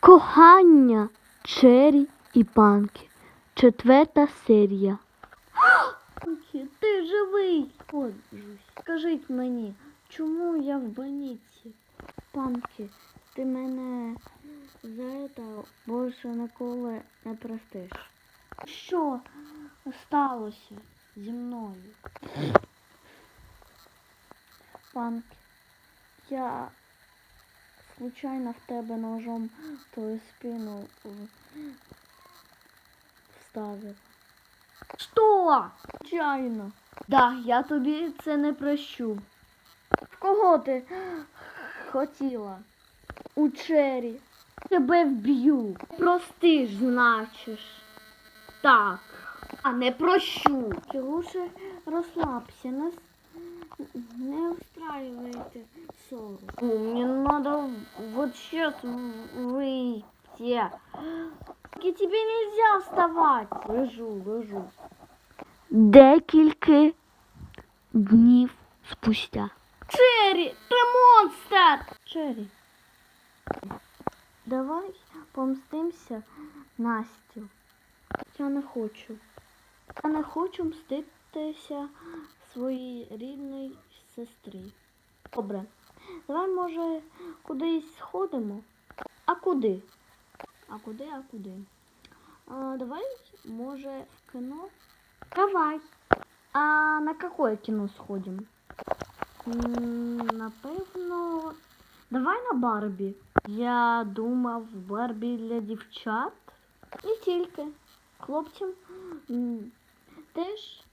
Кохання Чері і Панки. Четверта серія. Ти живий. Скажіть мені, чому я в больниці? Панки, ти мене за це більше ніколи не простиш. Що сталося зі мною? Панки, я случайно в тебе ножом твою спину вставив. Що? Случайно. Да, я тобі це не прощу. В кого ти хотіла? У Чері. Тебе вб'ю. Простиш, значиш. Так. А не прощу. Ти лучше розслабся. Нас не устраивайте ссору. Мне надо вот сейчас выйти. И тебе нельзя вставать. Лежу, лежу. Декілька днів спустя. Черрі, ти монстр! Черрі. Давай помстимся Настю. Я не хочу. Я не хочу мститися своїй рідній сестрі. Добре. Давай, може, кудись сходимо? А куди? А куди, а куди? А, давай, може, в кіно? Давай. А на какое кіно сходимо? Напевно. Давай на Барбі. Я думав, Барбі для дівчат. Не тільки. Хлопцям теж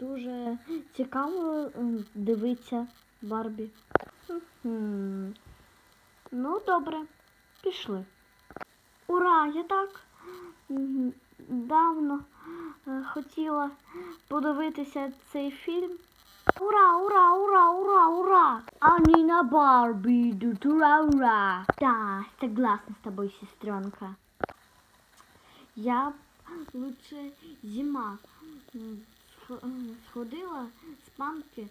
дуже цікаво м, дивитися Барбі. Ну, добре, пішли. Ура! Я так давно е, хотіла подивитися цей фільм. Ура, ура, ура, ура, ура! Они на Барби идут, ура, ура! Да, согласна с тобой, сестренка. Я лучше зима сходила з панки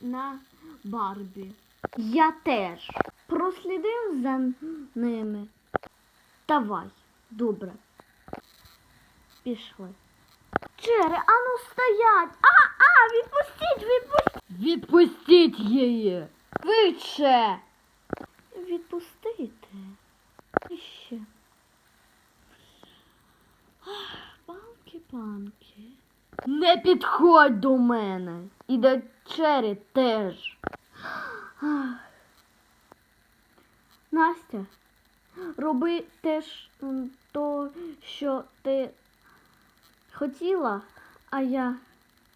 на Барбі. Я теж прослідив за ними. Давай, добре. Пішли. Чери, а ну стоять! А, а, відпустіть, відпустіть! Відпустіть її! Швидше! Відпустити. І ще. Ах, Панки, панки. Не підходь до мене. І до Чері теж. Настя, роби теж то, що ти хотіла, а я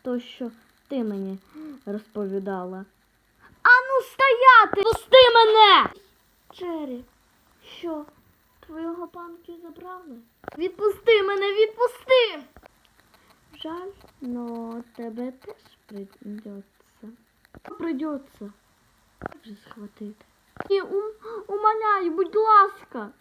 то, що ти мені розповідала. Ану стояти! Пусти мене! Джері, що, твого панки забрали? Відпусти мене, відпусти! Жаль, но тебе теж придется. Придется. Как же схватить? Не, ум, умоляю, будь ласка.